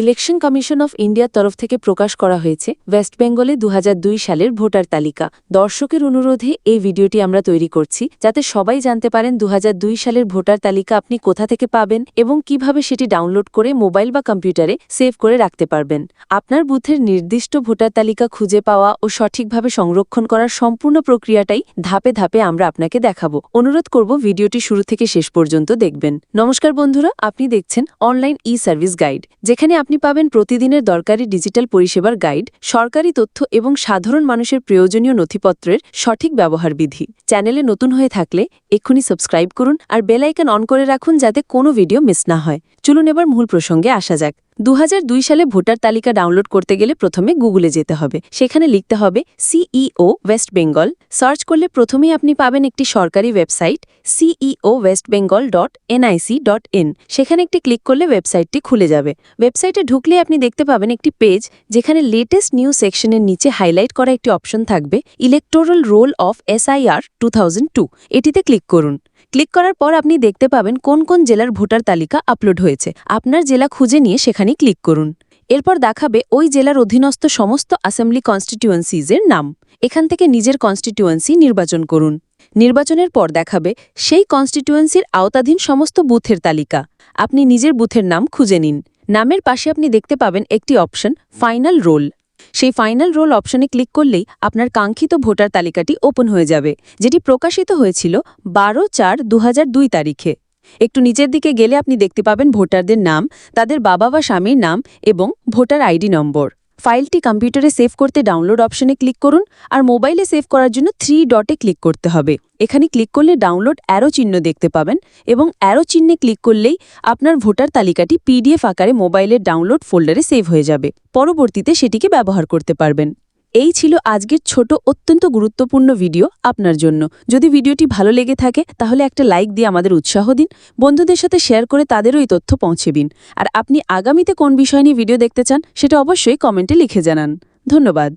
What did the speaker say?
Election commission of ইন্ডিয়ার তরফ থেকে প্রকাশ করা হয়েছে ওয়েস্ট বেঙ্গলে দু হাজার দুই সালের ভোটার তালিকা। দর্শকের অনুরোধে এই ভিডিওটি আমরা তৈরি করছি, যাতে সবাই জানতে পারেন দু হাজার দুই সালের ভোটার তালিকা আপনি কোথা থেকে পাবেন এবং কীভাবে সেটি ডাউনলোড করে মোবাইল বা কম্পিউটারে সেভ করে রাখতে পারবেন। আপনার বুথের নির্দিষ্ট ভোটার তালিকা খুঁজে পাওয়া ও সঠিকভাবে সংরক্ষণ করার সম্পূর্ণ প্রক্রিয়াটাই ধাপে ধাপে আমরা আপনাকে দেখাবো। অনুরোধ করব ভিডিওটি শুরু থেকে শেষ পর্যন্ত দেখবেন। নমস্কার বন্ধুরা, আপনি দেখছেন অনলাইন ই সার্ভিস গাইড, যেখানে আপনি পাবেন প্রতিদিনের দরকারি ডিজিটাল পরিষেবার গাইড, সরকারি তথ্য এবং সাধারণ মানুষের প্রয়োজনীয় নথিপত্রের সঠিক ব্যবহার বিধি। চ্যানেলে নতুন হয়ে থাকলে এক্ষুনি সাবস্ক্রাইব করুন আর বেলাইকন অন করে রাখুন যাতে কোনো ভিডিও মিস না হয়। চলুন এবার মূল প্রসঙ্গে আসা যাক। দু হাজার দুই সালে ভোটার তালিকা ডাউনলোড করতে গেলে প্রথমে গুগলে যেতে হবে। সেখানে লিখতে হবে, সিইও ওয়েস্ট বেঙ্গল সার্চ করলে প্রথমেই আপনি পাবেন একটি সরকারি website, CEO west Bengal dot NIC dot in. সেখানে একটি ক্লিক করলে ওয়েবসাইটটি খুলে যাবে। ওয়েবসাইটে ঢুকলে আপনি দেখতে পাবেন একটি পেজ, যেখানে লেটেস্ট নিউজ সেকশনের নিচে হাইলাইট করা একটি অপশন থাকবে, electoral roll of SIR two এটিতে ক্লিক করুন। ক্লিক করার পর আপনি দেখতে পাবেন কোন কোন জেলার ভোটার তালিকা আপলোড হয়েছে। আপনার জেলা খুঁজে নিয়ে সেখানে ক্লিক করুন। এরপর দেখাবে ওই জেলার অধীনস্থ সমস্ত অ্যাসেম্বলি কনস্টিটিউয়েন্সিজের নাম। এখান থেকে নিজের কনস্টিটিউয়েন্সি নির্বাচন করুন। নির্বাচনের পর দেখাবে সেই কনস্টিটিউয়েন্সির আওতাধীন সমস্ত বুথের তালিকা। আপনি নিজের বুথের নাম খুঁজে নিন। নামের পাশে আপনি দেখতে পাবেন একটি অপশন, ফাইনাল রোল। সেই ফাইনাল রোল অপশনে ক্লিক করলেই আপনার কাঙ্ক্ষিত ভোটার তালিকাটি ওপেন হয়ে যাবে, যেটি প্রকাশিত হয়েছিল বারো চার দু তারিখে। একটু নিচের দিকে গেলে আপনি দেখতে পাবেন ভোটারদের নাম, তাদের বাবা বা স্বামীর নাম এবং ভোটার আইডি নম্বর। ফাইলটি কম্পিউটারে সেভ করতে ডাউনলোড অপশনে ক্লিক করুন আর মোবাইলে সেভ করার জন্য থ্রি ডটে ক্লিক করতে হবে। এখানে ক্লিক করলে ডাউনলোড অ্যারো চিহ্ন দেখতে পাবেন এবং অ্যারো চিহ্নে ক্লিক করলেই আপনার ভোটার তালিকাটি পিডিএফ আকারে মোবাইলের ডাউনলোড ফোল্ডারে সেভ হয়ে যাবে। পরবর্তীতে সেটিকে ব্যবহার করতে পারবেন। এই ছিল আজকের ছোট অত্যন্ত গুরুত্বপূর্ণ ভিডিও আপনার জন্য। যদি ভিডিওটি ভালো লেগে থাকে, তাহলে একটা লাইক দিয়ে আমাদের উৎসাহ দিন, বন্ধুদের সাথে শেয়ার করে তাদেরও এই তথ্য পৌঁছে দিন। আর আপনি আগামীতে কোন বিষয় নিয়ে ভিডিও দেখতে চান, সেটা অবশ্যই কমেন্টে লিখে জানান। ধন্যবাদ।